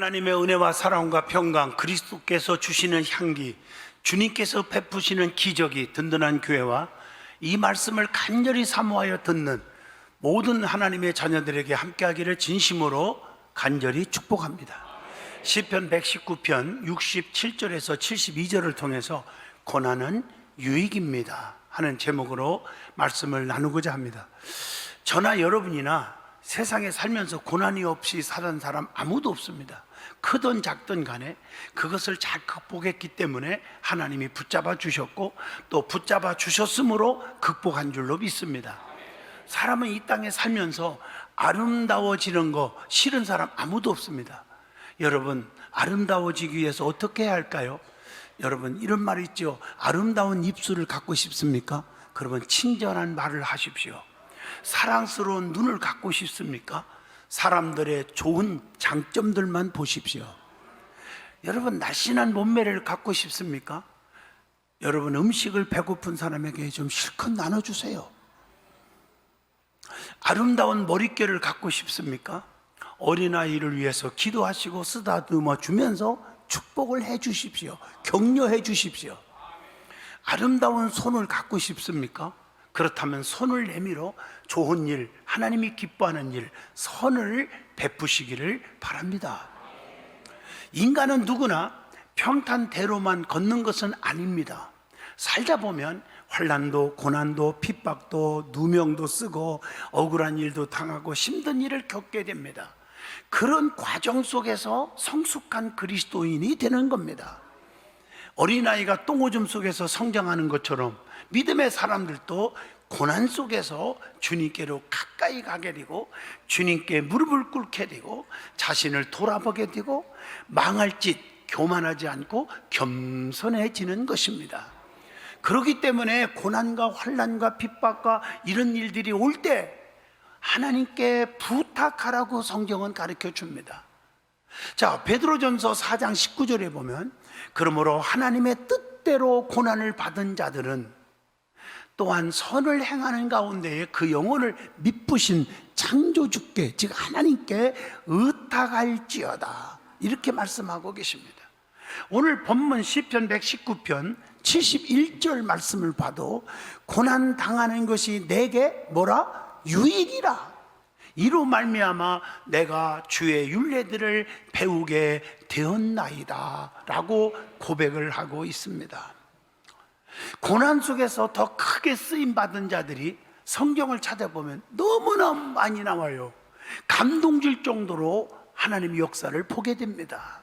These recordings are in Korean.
하나님의 은혜와 사랑과 평강, 그리스도께서 주시는 향기, 주님께서 베푸시는 기적이 든든한 교회와 이 말씀을 간절히 사모하여 듣는 모든 하나님의 자녀들에게 함께하기를 진심으로 간절히 축복합니다. 시편 119편 67절에서 72절을 통해서 고난은 유익입니다 하는 제목으로 말씀을 나누고자 합니다. 저나 여러분이나 세상에 살면서 고난이 없이 사는 사람 아무도 없습니다. 크든 작든 간에 그것을 잘 극복했기 때문에 하나님이 붙잡아 주셨고 또 붙잡아 주셨으므로 극복한 줄로 믿습니다. 사람은 이 땅에 살면서 아름다워지는 거 싫은 사람 아무도 없습니다. 여러분, 아름다워지기 위해서 어떻게 해야 할까요? 여러분, 이런 말 있죠. 아름다운 입술을 갖고 싶습니까? 그러면 친절한 말을 하십시오. 사랑스러운 눈을 갖고 싶습니까? 사람들의 좋은 장점들만 보십시오. 여러분, 날씬한 몸매를 갖고 싶습니까? 여러분, 음식을 배고픈 사람에게 좀 실컷 나눠주세요. 아름다운 머릿결을 갖고 싶습니까? 어린아이를 위해서 기도하시고 쓰다듬어 주면서 축복을 해 주십시오. 격려해 주십시오. 아름다운 손을 갖고 싶습니까? 그렇다면 손을 내밀어 좋은 일, 하나님이 기뻐하는 일, 선을 베푸시기를 바랍니다. 인간은 누구나 평탄대로만 걷는 것은 아닙니다. 살다 보면 환란도 고난도 핍박도 누명도 쓰고 억울한 일도 당하고 힘든 일을 겪게 됩니다. 그런 과정 속에서 성숙한 그리스도인이 되는 겁니다. 어린아이가 똥오줌 속에서 성장하는 것처럼 믿음의 사람들도 고난 속에서 주님께로 가까이 가게 되고 주님께 무릎을 꿇게 되고 자신을 돌아보게 되고 망할 짓 교만하지 않고 겸손해지는 것입니다. 그렇기 때문에 고난과 환란과 핍박과 이런 일들이 올 때 하나님께 부탁하라고 성경은 가르쳐 줍니다. 자, 베드로전서 4장 19절에 보면 그러므로 하나님의 뜻대로 고난을 받은 자들은 또한 선을 행하는 가운데에 그 영혼을 미쁘신 창조주께 즉 하나님께 의탁할지어다 이렇게 말씀하고 계십니다. 오늘 본문 시편 119편 71절 말씀을 봐도 고난 당하는 것이 내게 뭐라 유익이라 이로 말미암아 내가 주의 윤례들을 배우게 되었나이다라고 고백을 하고 있습니다. 고난 속에서 더 크게 쓰임 받은 자들이 성경을 찾아보면 너무나 많이 나와요. 감동질 정도로 하나님 역사를 보게 됩니다.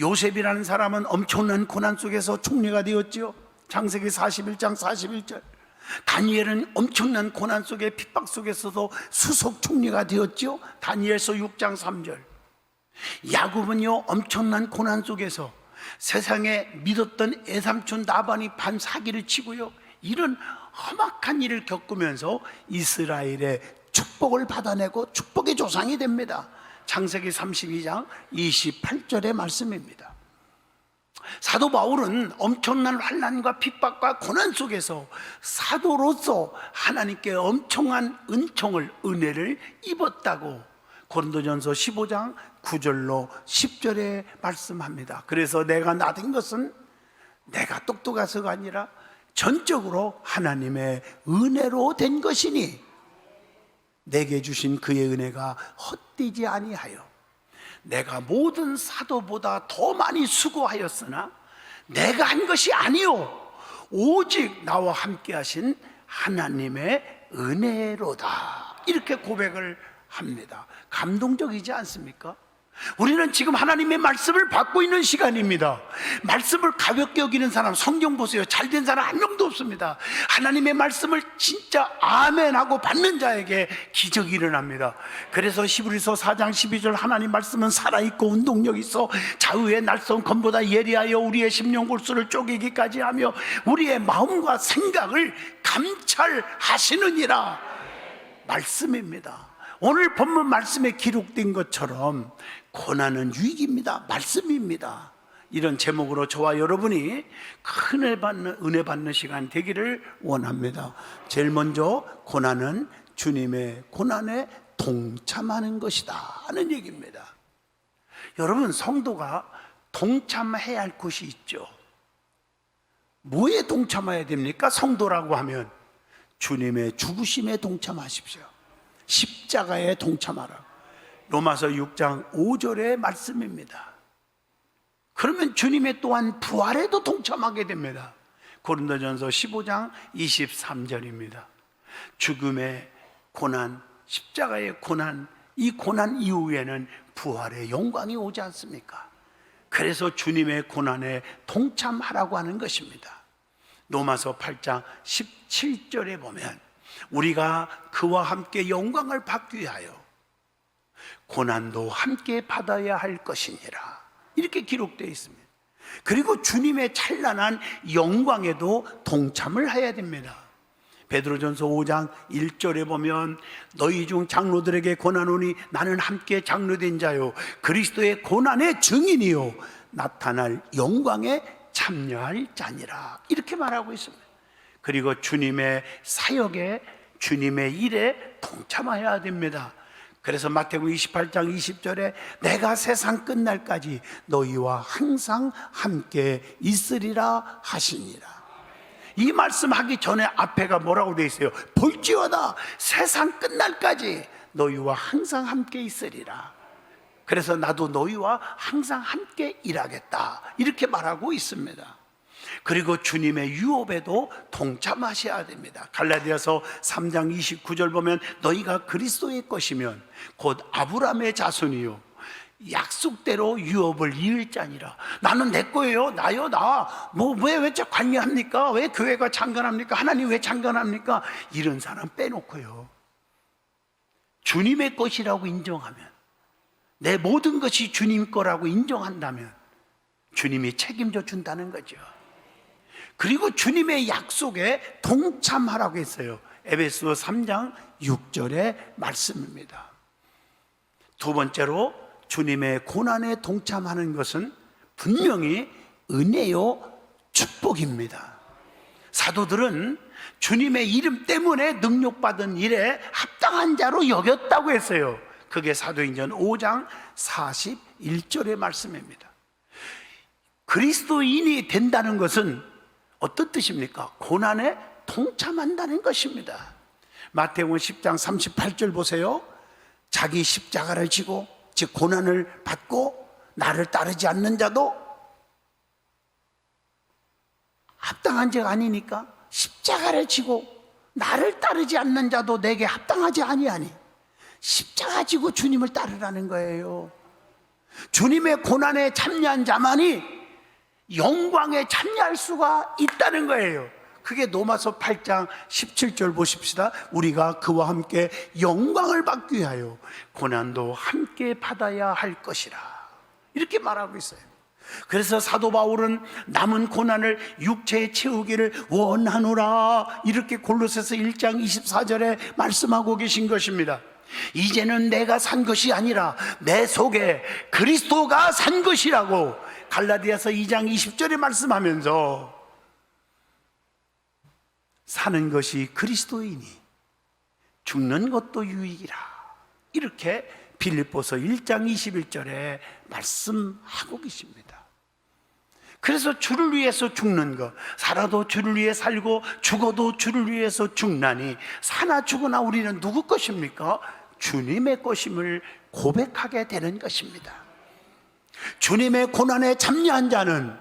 요셉이라는 사람은 엄청난 고난 속에서 총리가 되었죠. 창세기 41장 41절. 다니엘은 엄청난 고난 속에 핍박 속에서도 수석 총리가 되었죠. 다니엘서 6장 3절. 야곱은요 엄청난 고난 속에서 세상에 믿었던 애삼촌 나반이 반 사기를 치고요. 이런 험악한 일을 겪으면서 이스라엘의 축복을 받아내고 축복의 조상이 됩니다. 창세기 32장 28절의 말씀입니다. 사도 바울은 엄청난 환란과 핍박과 고난 속에서 사도로서 하나님께 엄청난 은총을 은혜를 입었다고 고린도전서 15장 9절로 10절에 말씀합니다. 그래서 내가 나된 것은 내가 똑똑해서가 아니라 전적으로 하나님의 은혜로 된 것이니 내게 주신 그의 은혜가 헛되지 아니하여 내가 모든 사도보다 더 많이 수고하였으나 내가 한 것이 아니요 오직 나와 함께 하신 하나님의 은혜로다 이렇게 고백을 합니다 감동적이지 않습니까? 우리는 지금 하나님의 말씀을 받고 있는 시간입니다. 말씀을 가볍게 여기는 사람, 성경 보세요. 잘된 사람 한 명도 없습니다. 하나님의 말씀을 진짜 아멘 하고 받는 자에게 기적이 일어납니다. 그래서 히브리서 4장 12절 하나님 말씀은 살아있고 운동력 있어 좌우의 날선 검보다 예리하여 우리의 심령 골수를 쪼개기까지 하며 우리의 마음과 생각을 감찰하시느니라. 말씀입니다. 오늘 본문 말씀에 기록된 것처럼 고난은 유익입니다. 말씀입니다. 이런 제목으로 저와 여러분이 큰 받는, 은혜 받는 시간 되기를 원합니다. 제일 먼저 고난은 주님의 고난에 동참하는 것이다 하는 얘기입니다. 여러분 성도가 동참해야 할 곳이 있죠. 뭐에 동참해야 됩니까? 성도라고 하면 주님의 죽으심에 동참하십시오. 십자가에 동참하라. 로마서 6장 5절의 말씀입니다. 그러면 주님의 또한 부활에도 동참하게 됩니다. 고린도전서 15장 23절입니다. 죽음의 고난, 십자가의 고난, 이 고난 이후에는 부활의 영광이 오지 않습니까? 그래서 주님의 고난에 동참하라고 하는 것입니다. 로마서 8장 17절에 보면 우리가 그와 함께 영광을 받기 위하여 고난도 함께 받아야 할 것이니라. 이렇게 기록되어 있습니다. 그리고 주님의 찬란한 영광에도 동참을 해야 됩니다. 베드로전서 5장 1절에 보면 너희 중 장로들에게 권하노니 나는 함께 장로된 자요 그리스도의 고난의 증인이요 나타날 영광에 참여할 자니라 이렇게 말하고 있습니다. 그리고 주님의 사역에 주님의 일에 동참해야 됩니다. 그래서 마태복음 28장 20절에 내가 세상 끝날까지 너희와 항상 함께 있으리라 하시니라. 이 말씀하기 전에 앞에가 뭐라고 돼 있어요? 볼지어다 세상 끝날까지 너희와 항상 함께 있으리라. 그래서 나도 너희와 항상 함께 일하겠다. 이렇게 말하고 있습니다. 그리고 주님의 유업에도 동참하셔야 됩니다. 갈라디아서 3장 29절 보면 너희가 그리스도의 것이면 곧 아브라함의 자손이요 약속대로 유업을 이을 자니라. 나는 내 거예요. 나요, 나. 뭐, 왜, 왜 관여합니까? 왜 교회가 창건합니까? 하나님 왜 창건합니까? 이런 사람 빼놓고요. 주님의 것이라고 인정하면, 내 모든 것이 주님 거라고 인정한다면, 주님이 책임져 준다는 거죠. 그리고 주님의 약속에 동참하라고 했어요. 에베소 3장 6절의 말씀입니다. 두 번째로 주님의 고난에 동참하는 것은 분명히 은혜요 축복입니다. 사도들은 주님의 이름 때문에 능력받은 일에 합당한 자로 여겼다고 했어요. 그게 사도행전 5장 41절의 말씀입니다. 그리스도인이 된다는 것은 어떤 뜻입니까? 고난에 동참한다는 것입니다. 마태복음 10장 38절 보세요. 자기 십자가를 지고 즉 고난을 받고 나를 따르지 않는 자도 합당한 자가 아니니까 십자가를 지고 나를 따르지 않는 자도 내게 합당하지 아니하니 십자가 지고 주님을 따르라는 거예요. 주님의 고난에 참여한 자만이 영광에 참여할 수가 있다는 거예요. 그게 노마서 8장 17절 보십시다. 우리가 그와 함께 영광을 받기 위하여 고난도 함께 받아야 할 것이라. 이렇게 말하고 있어요. 그래서 사도 바울은 남은 고난을 육체에 채우기를 원하노라. 이렇게 골로새서 1장 24절에 말씀하고 계신 것입니다. 이제는 내가 산 것이 아니라 내 속에 그리스도가 산 것이라고 갈라디아서 2장 20절에 말씀하면서 사는 것이 그리스도이니 죽는 것도 유익이라. 이렇게 빌립보서 1장 21절에 말씀하고 계십니다. 그래서 주를 위해서 죽는 것, 살아도 주를 위해 살고 죽어도 주를 위해서 죽나니 사나 죽으나 우리는 누구 것입니까? 주님의 것임을 고백하게 되는 것입니다. 주님의 고난에 참여한 자는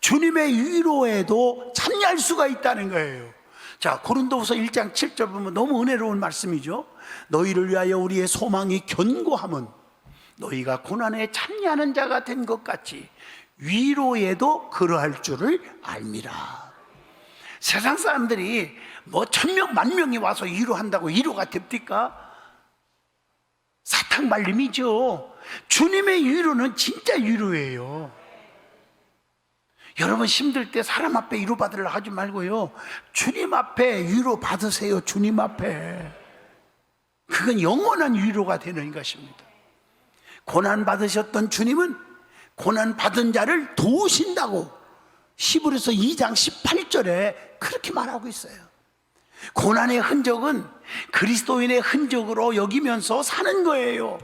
주님의 위로에도 참여할 수가 있다는 거예요. 자, 고린도후서 1장 7절 보면 너무 은혜로운 말씀이죠. 너희를 위하여 우리의 소망이 견고함은 너희가 고난에 참여하는 자가 된 것 같이 위로에도 그러할 줄을 알미라. 세상 사람들이 뭐 천명 만명이 와서 위로한다고 위로가 됩니까? 사탕 말림이죠. 주님의 위로는 진짜 위로예요. 여러분 힘들 때 사람 앞에 위로 받으려 하지 말고요. 주님 앞에 위로 받으세요. 주님 앞에. 그건 영원한 위로가 되는 것입니다. 고난 받으셨던 주님은 고난 받은 자를 도우신다고 히브리서 2장 18절에 그렇게 말하고 있어요. 고난의 흔적은 그리스도인의 흔적으로 여기면서 사는 거예요.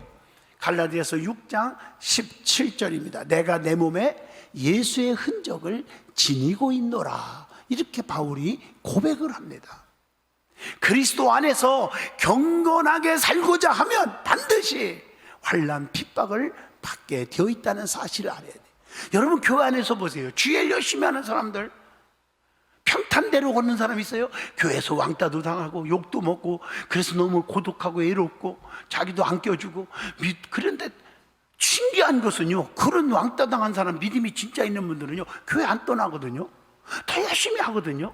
갈라디아서 6장 17절입니다. 내가 내 몸에 예수의 흔적을 지니고 있노라. 이렇게 바울이 고백을 합니다. 그리스도 안에서 경건하게 살고자 하면 반드시 환란 핍박을 받게 되어 있다는 사실을 알아야 돼요. 여러분 교회 안에서 보세요. 주일 열심히 하는 사람들 평탄대로 걷는 사람 있어요? 교회에서 왕따도 당하고 욕도 먹고 그래서 너무 고독하고 외롭고 자기도 안 껴주고 미- 그런데 신기한 것은요 그런 왕따 당한 사람 믿음이 진짜 있는 분들은요 교회 안 떠나거든요 더 열심히 하거든요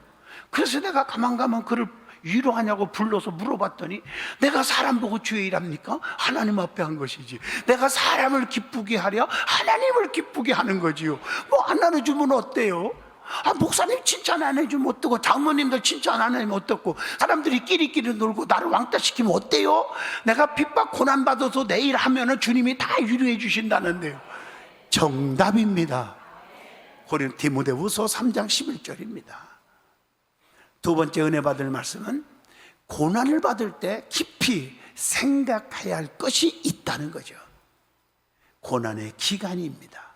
그래서 내가 가만 가만 그를 위로하냐고 불러서 물어봤더니 내가 사람 보고 주의 일합니까? 하나님 앞에 한 것이지 내가 사람을 기쁘게 하랴 하나님을 기쁘게 하는 거지요 뭐 안 나눠주면 어때요? 아, 목사님 칭찬 안 해주면 어떡고, 장모님들 칭찬 안 해주면 어떻고, 사람들이 끼리끼리 놀고 나를 왕따 시키면 어때요? 내가 핍박 고난받아서 내일 하면은 주님이 다 위로해 주신다는데요. 정답입니다. 고린 디모데후서 3장 11절입니다. 두 번째 은혜 받을 말씀은 고난을 받을 때 깊이 생각해야 할 것이 있다는 거죠. 고난의 기간입니다.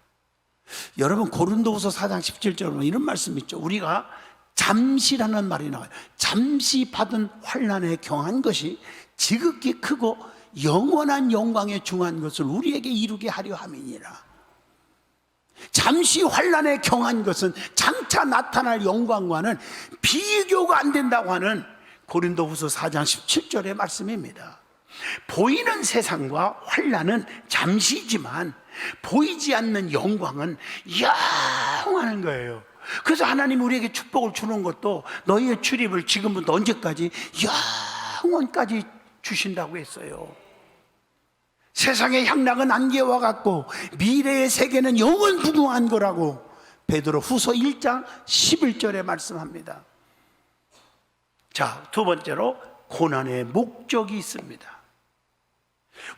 여러분 고린도후서 4장 17절에 보면 이런 말씀 있죠. 우리가 잠시라는 말이 나와요. 잠시 받은 환난에 경한 것이 지극히 크고 영원한 영광에 중한 것을 우리에게 이루게 하려 함이니라. 잠시 환란에 경한 것은 장차 나타날 영광과는 비교가 안 된다고 하는 고린도후서 4장 17절의 말씀입니다. 보이는 세상과 환란은 잠시지만 보이지 않는 영광은 영원한 거예요. 그래서 하나님 우리에게 축복을 주는 것도 너희의 출입을 지금부터 언제까지 영원까지 주신다고 했어요. 세상의 향락은 안개와 같고 미래의 세계는 영원 부동한 거라고 베드로 후서 1장 11절에 말씀합니다. 자, 두 번째로 고난의 목적이 있습니다.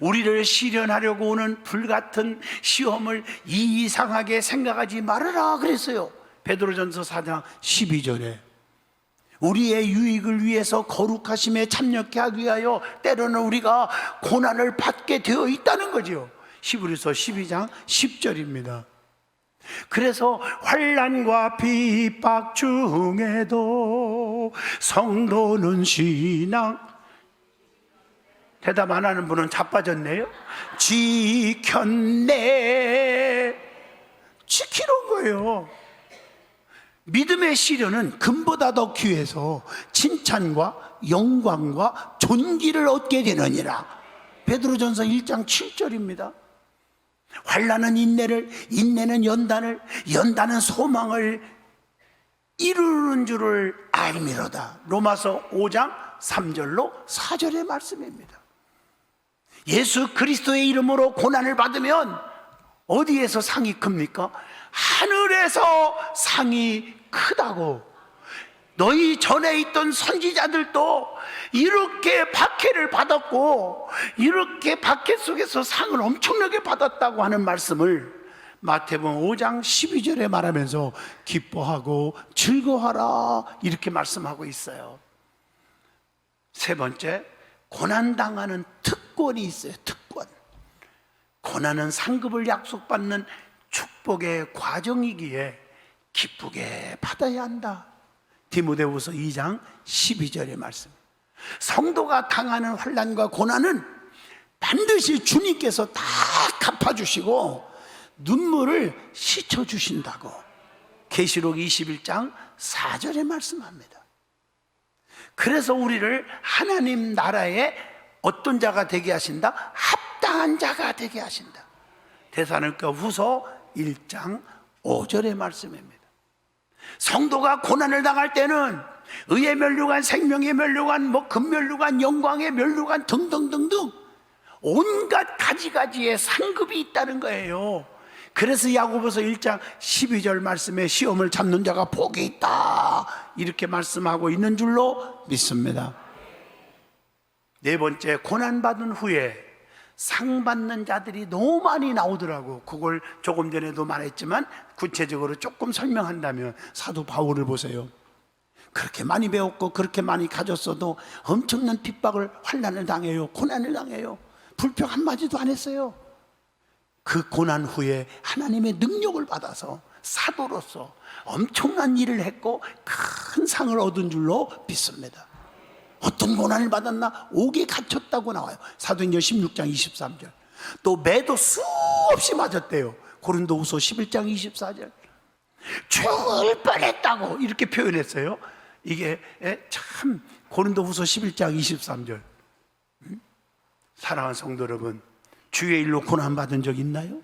우리를 시련하려고 오는 불같은 시험을 이상하게 생각하지 말아라 그랬어요. 베드로전서 4장 12절에 우리의 유익을 위해서 거룩하심에 참여케 하기 위하여 때로는 우리가 고난을 받게 되어 있다는 거죠. 히브리서 12장 10절입니다. 그래서 환란과 핍박 중에도 성도는 신앙 대답 안 하는 분은 자빠졌네요. 지켰네. 지키는 거예요. 믿음의 시련은 금보다 더 귀해서 칭찬과 영광과 존귀를 얻게 되느니라. 베드로전서 1장 7절입니다. 환란은 인내를, 인내는 연단을, 연단은 소망을 이루는 줄을 알미로다. 로마서 5장 3절로 4절의 말씀입니다. 예수 그리스도의 이름으로 고난을 받으면 어디에서 상이 큽니까? 하늘에서 상이 크다고. 너희 전에 있던 선지자들도 이렇게 박해를 받았고, 이렇게 박해 속에서 상을 엄청나게 받았다고 하는 말씀을 마태복음 5장 12절에 말하면서 기뻐하고 즐거워하라 이렇게 말씀하고 있어요. 세 번째, 고난당하는 특 권이 있어요. 특권. 고난은 상급을 약속받는 축복의 과정이기에 기쁘게 받아야 한다. 디모데후서 2장 12절의 말씀. 성도가 당하는 환난과 고난은 반드시 주님께서 다 갚아 주시고 눈물을 씻어 주신다고 계시록 21장 4절에 말씀합니다. 그래서 우리를 하나님 나라의 어떤 자가 되게 하신다? 합당한 자가 되게 하신다. 대사님과 후서 1장 5절의 말씀입니다. 성도가 고난을 당할 때는 의의 멸류관, 생명의 멸류관, 뭐 금멸류관, 영광의 멸류관 등등등등 온갖 가지가지의 상급이 있다는 거예요. 그래서 야고보서 1장 12절 말씀에 시험을 잡는 자가 복이 있다. 이렇게 말씀하고 있는 줄로 믿습니다. 네 번째, 고난받은 후에 상 받는 자들이 너무 많이 나오더라고. 그걸 조금 전에도 말했지만 구체적으로 조금 설명한다면 사도 바울을 보세요. 그렇게 많이 배웠고 그렇게 많이 가졌어도 엄청난 핍박을 환난을 당해요. 고난을 당해요. 불평 한마디도 안 했어요. 그 고난 후에 하나님의 능력을 받아서 사도로서 엄청난 일을 했고 큰 상을 얻은 줄로 믿습니다. 어떤 고난을 받았나? 옥에 갇혔다고 나와요. 사도행전 16장 23절. 또 매도 수없이 맞았대요. 고린도후서 11장 24절. 죽을 뻔했다고 이렇게 표현했어요. 이게 예, 참 고린도후서 11장 23절. 음? 사랑하는 성도 여러분, 주의 일로 고난 받은 적 있나요?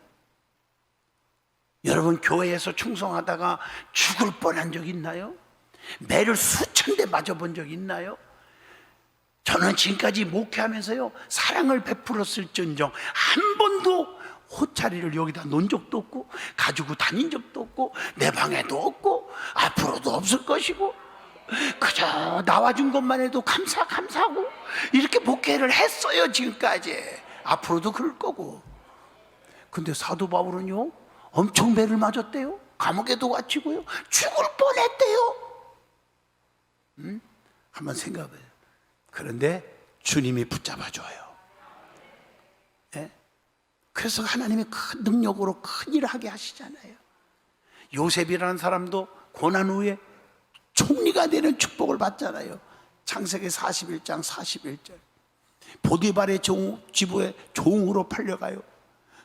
여러분 교회에서 충성하다가 죽을 뻔한 적 있나요? 매를 수천 대 맞아본 적 있나요? 저는 지금까지 목회하면서요 사랑을 베풀었을 전정 한 번도 호차리를 여기다 놓은 적도 없고 가지고 다닌 적도 없고 내 방에도 없고 앞으로도 없을 것이고 그저 나와준 것만 해도 감사 감사하고 이렇게 목회를 했어요 지금까지. 앞으로도 그럴 거고. 근데 사도 바울은요 엄청 배를 맞았대요. 감옥에도 갇히고요. 죽을 뻔 했대요. 음? 한번 생각해봐요 그런데 주님이 붙잡아 줘요. 예? 그래서 하나님이 큰 능력으로 큰 일을 하게 하시잖아요. 요셉이라는 사람도 고난 후에 총리가 되는 축복을 받잖아요. 창세기 41장 41절. 보디발의 종, 지부에 종으로 팔려가요.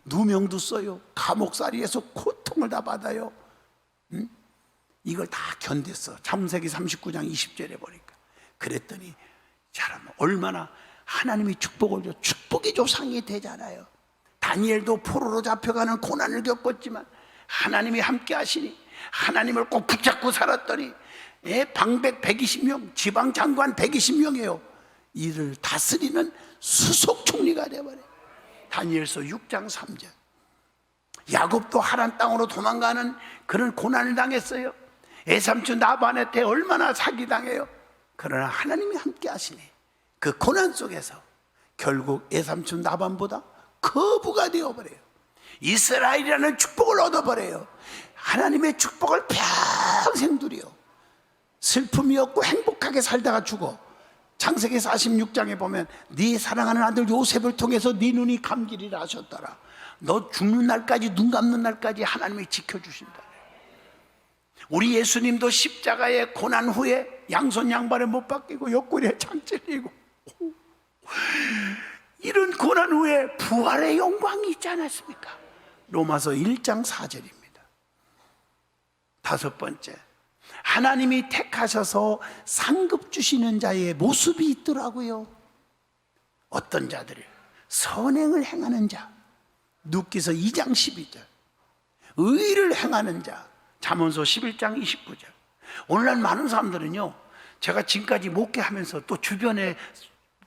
누명도 써요. 감옥살이에서 고통을 다 받아요. 응? 이걸 다 견뎠어. 창세기 39장 20절에 보니까. 그랬더니 사람 얼마나 하나님이 축복을 줘. 축복의 조상이 되잖아요. 다니엘도 포로로 잡혀가는 고난을 겪었지만 하나님이 함께 하시니 하나님을 꼭 붙잡고 살았더니 예, 방백 120명 지방 장관 120명이에요. 이를 다스리는 수석 총리가 되어버려요 다니엘서 6장 3절. 야곱도 하란 땅으로 도망가는 그런 고난을 당했어요. 애삼촌 나반한테 얼마나 사기당해요 그러나 하나님이 함께 하시니 그 고난 속에서 결국 애삼촌 나반보다 거부가 되어버려요. 이스라엘이라는 축복을 얻어버려요. 하나님의 축복을 평생 누려 슬픔이 없고 행복하게 살다가 죽어. 창세기 46장에 보면 네 사랑하는 아들 요셉을 통해서 네 눈이 감기리라 하셨더라. 너 죽는 날까지 눈 감는 날까지 하나님이 지켜주신다 우리 예수님도 십자가의 고난 후에 양손 양발에 못 박히고 옆구리에 창 찔리고 이런 고난 후에 부활의 영광이 있지 않았습니까? 로마서 1장 4절입니다. 다섯 번째, 하나님이 택하셔서 상급 주시는 자의 모습이 있더라고요. 어떤 자들? 선행을 행하는 자. 눕기서 2장 12절. 의를 행하는 자. 잠언서 11장 29절. 오늘날 많은 사람들은요. 제가 지금까지 목회 하면서 또 주변에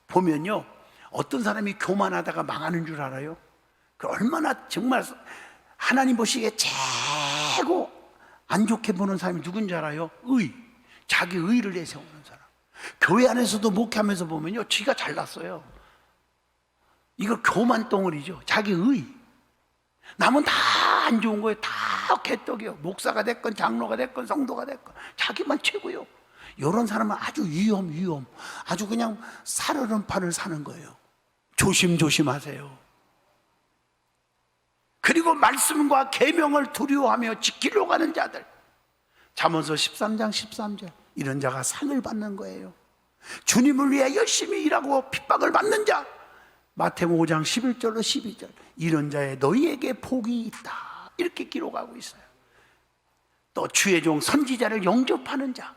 보면요. 어떤 사람이 교만하다가 망하는 줄 알아요? 그 얼마나 정말 하나님 보시기에 최고 안 좋게 보는 사람이 누군지 알아요? 의. 자기 의를 내세우는 사람. 교회 안에서도 목회하면서 보면요. 지가 잘났어요. 이거 교만 덩어리죠. 자기 의. 남은 다 안 좋은 거예요. 다 개떡이요. 목사가 됐건 장로가 됐건 성도가 됐건 자기만 최고요. 이런 사람은 아주 위험 위험. 아주 그냥 살얼음 판을 사는 거예요. 조심조심하세요. 그리고 말씀과 계명을 두려워하며 지키려고 하는 자들. 잠언서 13장 13절. 이런 자가 상을 받는 거예요. 주님을 위해 열심히 일하고 핍박을 받는 자. 마태복음 5장 11절로 12절. 이런 자의 너희에게 복이 있다. 이렇게 기록하고 있어요. 또 주의 종 선지자를 영접하는 자.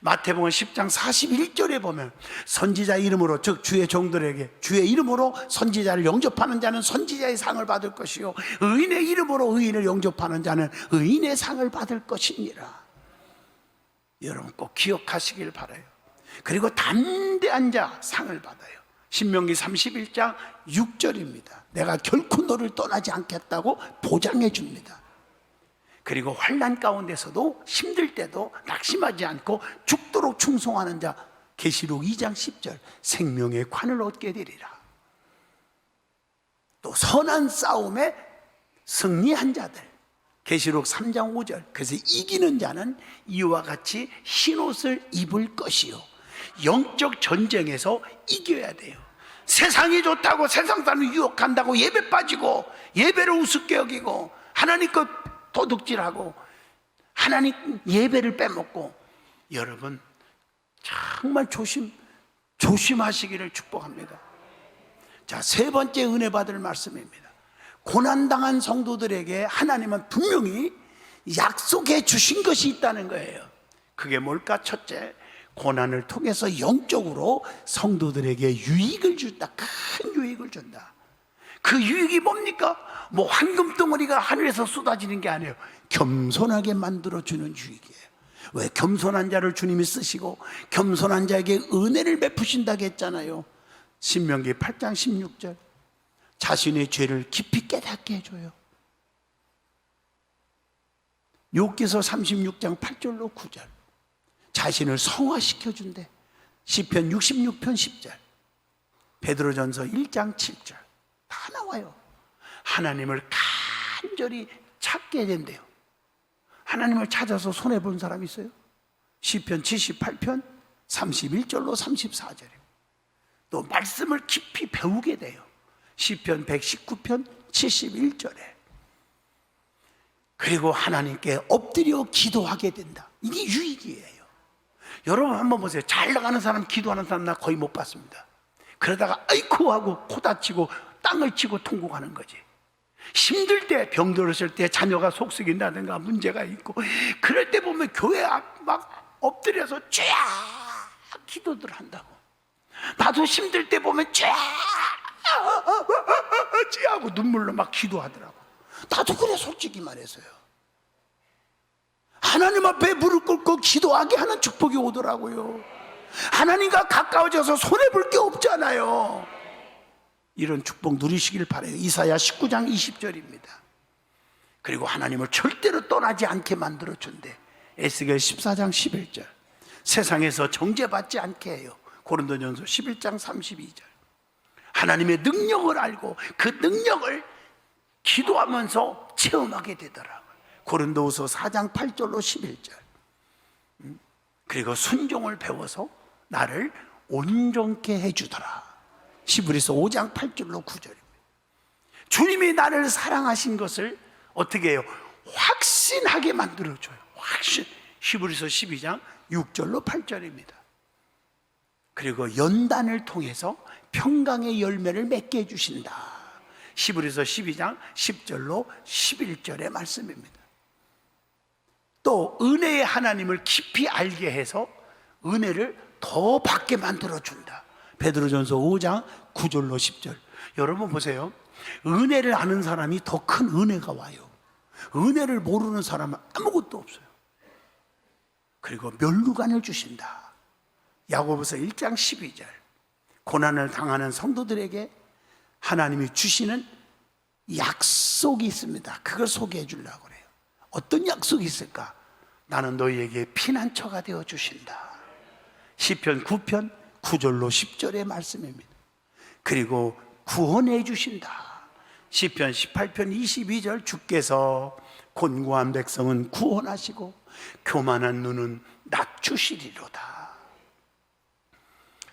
마태복음 10장 41절에 보면 선지자 이름으로 즉 주의 종들에게 주의 이름으로 선지자를 영접하는 자는 선지자의 상을 받을 것이요 의인의 이름으로 의인을 영접하는 자는 의인의 상을 받을 것이니라. 여러분 꼭 기억하시길 바라요. 그리고 담대한 자 상을 받아요. 신명기 31장 6절입니다. 내가 결코 너를 떠나지 않겠다고 보장해 줍니다. 그리고 환란 가운데서도 힘들 때도 낙심하지 않고 죽도록 충성하는 자 계시록 2장 10절 생명의 관을 얻게 되리라. 또 선한 싸움에 승리한 자들 계시록 3장 5절 그래서 이기는 자는 이와 같이 흰옷을 입을 것이요 영적 전쟁에서 이겨야 돼요. 세상이 좋다고 세상 사람 유혹한다고 예배 빠지고 예배를 우습게 여기고 하나님 것 도둑질하고 하나님 예배를 빼먹고 여러분 정말 조심 조심하시기를 축복합니다. 자, 세 번째 은혜 받을 말씀입니다. 고난당한 성도들에게 하나님은 분명히 약속해 주신 것이 있다는 거예요. 그게 뭘까? 첫째, 고난을 통해서 영적으로 성도들에게 유익을 준다. 큰 유익을 준다. 그 유익이 뭡니까? 뭐 황금 덩어리가 하늘에서 쏟아지는 게 아니에요. 겸손하게 만들어 주는 유익이에요. 왜 겸손한 자를 주님이 쓰시고 겸손한 자에게 은혜를 베푸신다고 했잖아요. 신명기 8장 16절. 자신의 죄를 깊이 깨닫게 해 줘요. 욥기서 36장 8절로 9절. 자신을 성화시켜 준대. 시편 66편 10절. 베드로전서 1장 7절. 다 나와요. 하나님을 간절히 찾게 된대요. 하나님을 찾아서 손해 본 사람 있어요? 시편 78편 31절로 34절이요. 또 말씀을 깊이 배우게 돼요. 시편 119편 71절에. 그리고 하나님께 엎드려 기도하게 된다. 이게 유익이에요. 여러분 한번 보세요. 잘 나가는 사람, 기도하는 사람 나 거의 못 봤습니다. 그러다가 아이쿠 하고 코 다치고 땅을 치고 통곡하는 거지. 힘들 때, 병들었을 때 자녀가 속썩인다든가 문제가 있고 그럴 때 보면 교회 앞 막 엎드려서 쫙 기도들 한다고. 나도 힘들 때 보면 쫙 하고 눈물로 막 기도하더라고. 나도 그래 솔직히 말해서요. 하나님 앞에 무릎 꿇고 기도하게 하는 축복이 오더라고요. 하나님과 가까워져서 손해 볼 게 없잖아요. 이런 축복 누리시길 바래요. 이사야 19장 20절입니다. 그리고 하나님을 절대로 떠나지 않게 만들어 준대. 에스겔 14장 11절. 세상에서 정죄받지 않게 해요. 고린도전서 11장 32절. 하나님의 능력을 알고 그 능력을 기도하면서 체험하게 되더라 고린도후서 4장 8절로 11절. 음? 그리고 순종을 배워서 나를 온전케 해주더라. 시브리서 5장 8절로 9절입니다. 주님이 나를 사랑하신 것을 어떻게 해요? 확신하게 만들어줘요. 확신. 시브리서 12장 6절로 8절입니다. 그리고 연단을 통해서 평강의 열매를 맺게 해주신다. 시브리서 12장 10절로 11절의 말씀입니다. 또 은혜의 하나님을 깊이 알게 해서 은혜를 더 받게 만들어 준다. 베드로전서 5장 9절로 10절. 여러분 보세요. 은혜를 아는 사람이 더 큰 은혜가 와요. 은혜를 모르는 사람은 아무것도 없어요. 그리고 멸루관을 주신다. 야고보서 1장 12절. 고난을 당하는 성도들에게 하나님이 주시는 약속이 있습니다. 그걸 소개해 주려고 그래요. 어떤 약속이 있을까? 나는 너희에게 피난처가 되어 주신다. 시편 9편 9절로 10절의 말씀입니다. 그리고 구원해 주신다. 시편 18편 22절 주께서 곤고한 백성은 구원하시고 교만한 눈은 낮추시리로다.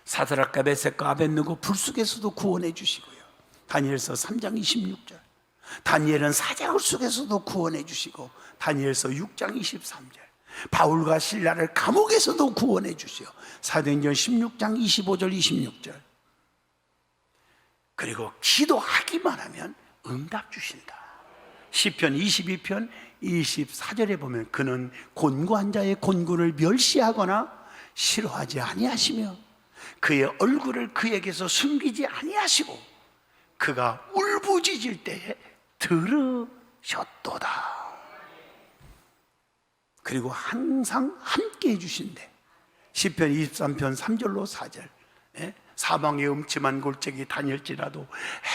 사드락과 메섹과 아벤느고 불 속에서도 구원해 주시고요. 다니엘서 3장 26절. 다니엘은 사자굴 속에서도 구원해 주시고 다니엘서 6장 23절. 바울과 신라를 감옥에서도 구원해 주시오. 사도행전 16장 25절 26절. 그리고 기도하기만 하면 응답 주신다. 시편 22편 24절에 보면 그는 곤고한 자의 곤고를 멸시하거나 싫어하지 아니하시며 그의 얼굴을 그에게서 숨기지 아니하시고 그가 울부짖을 때에 들으셨도다. 그리고 항상 함께 해주신대. 시편 23편 3절로 4절. 예? 사방의 음침한 골짜기 다닐지라도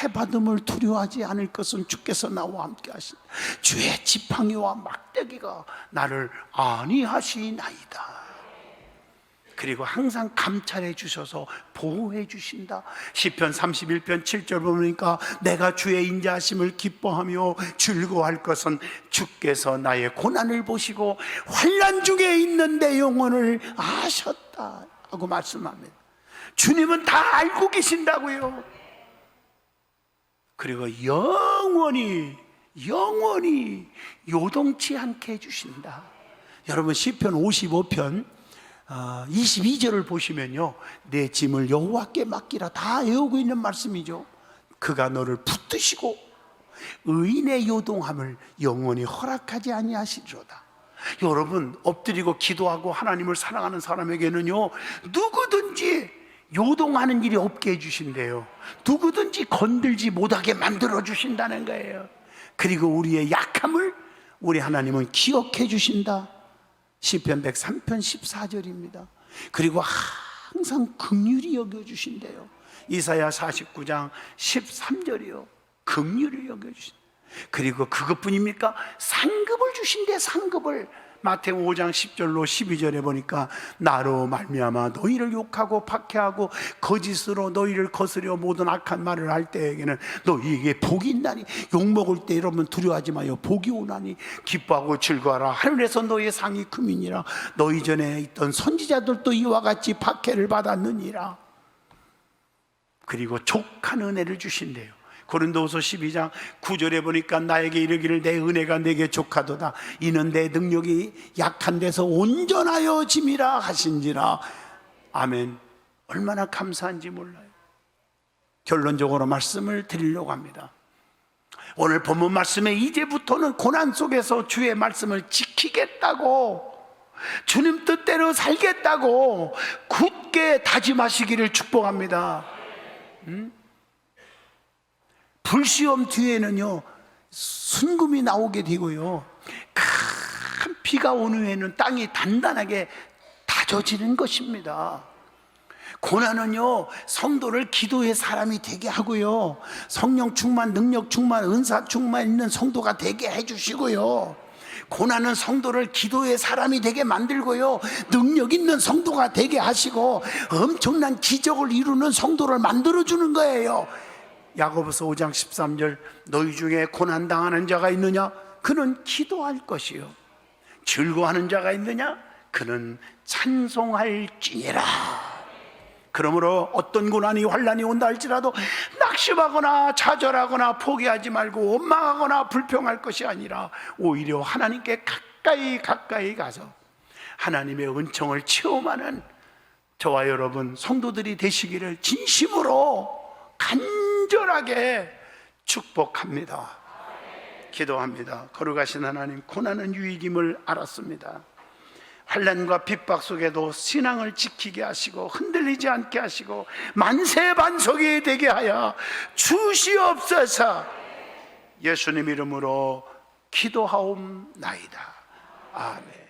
해받음을 두려워하지 않을 것은 주께서 나와 함께 하신 주의 지팡이와 막대기가 나를 안위하시나이다. 그리고 항상 감찰해 주셔서 보호해 주신다. 시편 31편 7절 보니까 내가 주의 인자하심을 기뻐하며 즐거워할 것은 주께서 나의 고난을 보시고 환난 중에 있는 내 영혼을 아셨다 하고 말씀합니다. 주님은 다 알고 계신다고요. 그리고 영원히 영원히 요동치 않게 해 주신다. 여러분 시편 55편 22절을 보시면요, 내 짐을 여호와께 맡기라 다 외우고 있는 말씀이죠. 그가 너를 붙드시고 의인의 요동함을 영원히 허락하지 아니하시리로다. 여러분 엎드리고 기도하고 하나님을 사랑하는 사람에게는요 누구든지 요동하는 일이 없게 해 주신대요. 누구든지 건들지 못하게 만들어 주신다는 거예요. 그리고 우리의 약함을 우리 하나님은 기억해 주신다. 시편 103편 14절입니다. 그리고 항상 긍휼히 여겨 주신대요. 이사야 49장 13절이요. 긍휼히 여겨 주신. 그리고 그것뿐입니까? 상급을 주신대 상급을 마태복음 5장 10절로 12절에 보니까 나로 말미암아 너희를 욕하고 박해하고 거짓으로 너희를 거스려 모든 악한 말을 할 때에게는 너희에게 복이 있나니 욕 먹을 때 여러분 두려워하지 마요. 복이 오나니 기뻐하고 즐거워라. 하늘에서 너희의 상이 크민이라. 너희 전에 있던 선지자들도 이와 같이 박해를 받았느니라. 그리고 족한 은혜를 주신대요. 고린도후서 12장 9절에 보니까 나에게 이르기를 내 은혜가 내게 족하도다. 이는 내 능력이 약한 데서 온전하여 짐이라 하신지라. 아멘. 얼마나 감사한지 몰라요. 결론적으로 말씀을 드리려고 합니다. 오늘 본문 말씀에 이제부터는 고난 속에서 주의 말씀을 지키겠다고 주님 뜻대로 살겠다고 굳게 다짐하시기를 축복합니다. 불시험 뒤에는요 순금이 나오게 되고요 큰 비가 오는 후에는 땅이 단단하게 다져지는 것입니다. 고난은요 성도를 기도의 사람이 되게 하고요 성령 충만, 능력 충만, 은사 충만 있는 성도가 되게 해주시고요. 고난은 성도를 기도의 사람이 되게 만들고요. 능력 있는 성도가 되게 하시고 엄청난 기적을 이루는 성도를 만들어 주는 거예요. 야고보서 5장 13절 너희 중에 고난 당하는 자가 있느냐? 그는 기도할 것이요. 즐거워하는 자가 있느냐? 그는 찬송할지니라. 그러므로 어떤 고난이 환란이 온다 할지라도 낙심하거나 좌절하거나 포기하지 말고 원망하거나 불평할 것이 아니라 오히려 하나님께 가까이 가까이 가서 하나님의 은총을 체험하는 저와 여러분 성도들이 되시기를 진심으로 간 절하게 축복합니다. 기도합니다. 거룩하신 하나님 고난은 유익임을 알았습니다. 환란과 핍박 속에도 신앙을 지키게 하시고 흔들리지 않게 하시고 만세 반석이 되게 하여 주시옵소서. 예수님 이름으로 기도하옵나이다. 아멘.